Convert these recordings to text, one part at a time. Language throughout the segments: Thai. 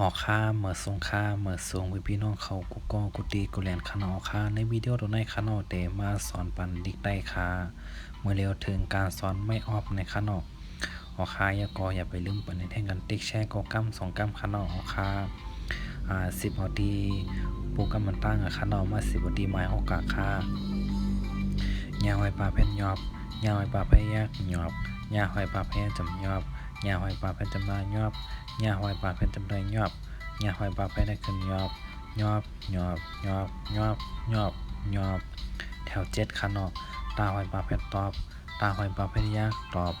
ออกค่าเหมือสงค่าเหมือสูงวิพี่น้องเขากุกอกุตีกุแลนคณะออกค่าในวิดีโอตัวในคณะเตมาสอนปันดิกได้ค่ะเมื่อเร็วถึงการสอนไม่ออฟในคณะออกค่าอย่ากออย่าไปลืมปิดในแท่งกันติ๊กแชร์กอกำสองกำคณะออกค่าอ่าสิบอดีปูกำมันตั้งอะคณะมาสิบอดีไม้ออกกาค่ายาหอยปลาเพ่นยอบยาหอยปลาเพ่นแยกยอบยาหอยปลาเพ่นจำยอบ ยาหอยปลาเพ่นจำนายอบ nhà hoài bà phên tâm đầy nhọp nhà hoài bà phên ได้ขึ้น nhọp nhọp nhọp nhọp nhọp nhọp nhọp แถวเจ็ดคันเนาะตาหอยปลาเพชรตอบ ตาหอยปลาเพชรยากตอบ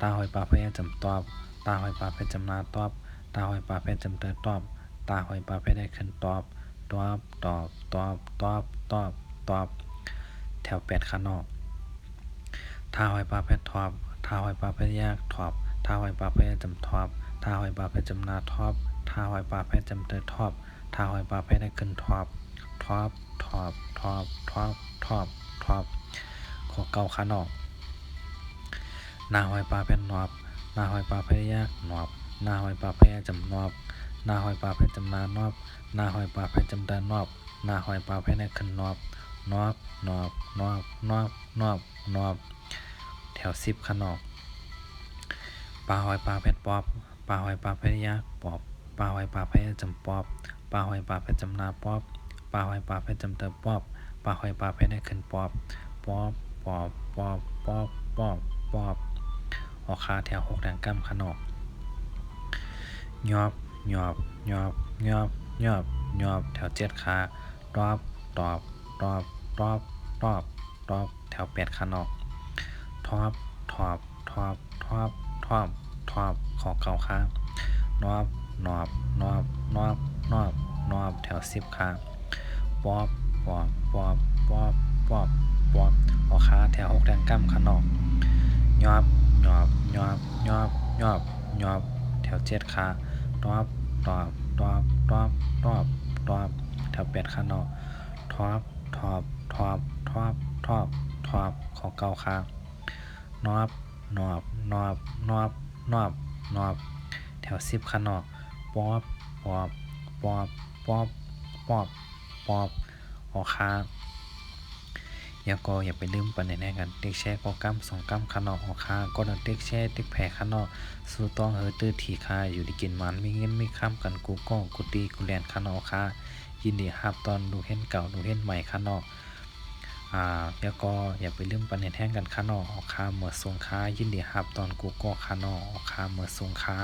ตาหอยปลาเพชรจำตอบ ตาหอยปลาเพชรจำนาตอบ ตาหอยปลาเพชรจำเตอตอบ ตาหอยปลาเพชรได้ขึ้นตอบ ตอบตอบตอบตอบตอบตอบ แถวแปดคันเนาะตาหอยปลาเพชรทอบ ตาหอยปลาเพชรยากทอบ ตาหอยปลาเพชรจำทอบท้าหอยปลาเพชรจำนาทอบท้าหอยปลาเพชรจำเตอทอบท้าหอยปลาเพชรได้ขึ้นทอบทอบทอบทอบทอบทอบทอบขอเก่าขานอกนาหอยปลาเพชรนอบนาหอยปลาเพชรยากนอบนาหอยปลาเพชรจำนอบนาหอยปลาเพชรจำนานอบนาหอยปลาเพชรจำเดินนอบนาหอยปลาเพชรได้ขึ้นนอบนอบนอบนอบนอบนอบนอบแถวสิบขนอก ปลาหอยปลาเพชรปอบปลาหอยปลาเพชรยากปอบปลาหอยปลาเพชจำปอบปลาหอยปลาเพชจำนาปอบปลาหอยปลาเพชจำเติมปอบปลาหอยปลาเพชรได้ขึ้นปอบปอบปอบปอบปอบปอบปอบออกคาแถวหกแดงกั้มขนอกยอบยอบยอบยอบยอบยอบแถวเจ็ดขาตอบตอบตอบตอบตอบตอบแถวแปดขนอกทอบทอบทอบทอบ ทอบทอบขอเก่าค้างนอบนอบนอบนอบนอบนอบแถวสิบค้างปอบปอบปอบปอบปอบปอบออกขาแถวหกแดงกั้มขนอกยอบยอบยอบยอบยอบยอบแถวเจ็ดขาตอบตอบตอบตอบตอบตอบแถวแปดขนอกทอบทอบทอบทอบทอบทอบขอเก่าค้างนอบ นอบนอบนอบนอบนอบแถวสิบขนอกปอบปอบปอบปอบปอบปอบออกค้างอย่าก็อย่าไปลืมปันแน่กันเด็กแช่ก็กำสองกำขนอกออกค้างก็ต้องเด็กแช่เด็กแผ่ขนอกสู้ต้องเฮอตื้อถีคาอยู่ดีกินมันไมีเงินมีข้ามกันกูก้องกูตีกูแลนขนอกค้ายินดีฮับตอนดูเห็นเก่าดูเห็นใหม่ขนอก อ่าแล้วก็อย่าไปลืมปันแห้งกันค่านอออกค่าเมื่อทรงค่ายินดีรับตอนกูก็ค่านอออกค่าเมื่อทรงค่า